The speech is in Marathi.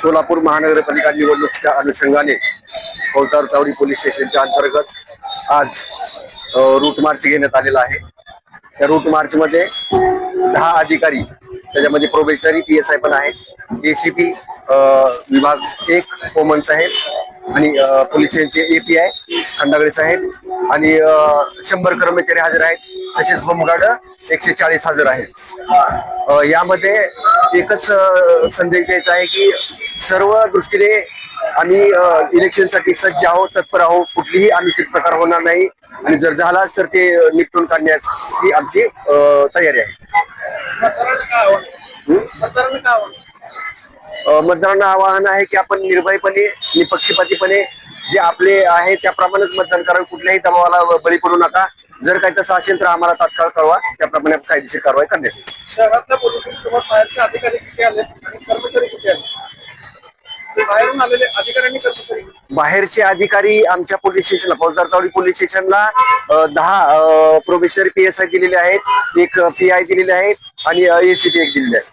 सोलापूर महानगरपालिका निवडणुकीच्या अनुषंगाने कौतार चावडी पोलीस स्टेशनच्या अंतर्गत आज रूट मार्च घेण्यात आलेला आहे. त्या रूट मार्च मध्ये दहा अधिकारी त्याच्यामध्ये प्रोबेशनरी पी एस आय पण आहे एसीपी विभाग एक कोमन्स साहेब आणि पोलीस स्टेशनचे एपी आय खंडागळे साहेब आणि शंभर कर्मचारी हजर आहेत. तसेच होमगार्ड एकशे चाळीस हजर आहेत. यामध्ये एकच संदेश द्यायचा आहे की सर्व दृष्टीने आम्ही इलेक्शनसाठी सज्ज आहोत तत्पर आहोत. कुठलीही आम्ही प्रकार होणार नाही. आणि जर झालाच तर ते निपटून काढण्याची आमची तयारी आहे. मतदारांना आवाहन आहे की आपण निर्भयपणे निपक्षपातीपणे जे आपले आहे त्याप्रमाणेच मतदान करावे. कुठल्याही दबावाला बळी पडू नका. जर काही तसं असेल तर आम्हाला तात्काळ कळवा. त्याप्रमाणे कायदेशीर कारवाई करण्यात येईल. बाहेरून आलेले अधिकाऱ्यांनी कर्मचारी बाहेरचे अधिकारी आमच्या पोलीस स्टेशनला फौजदार चावडी पोलीस स्टेशनला दहा प्रोबेशनरी पी एस आय दिलेले आहेत एक पी आय दिलेले आहेत आणि एसीपी एक दिलेले आहेत.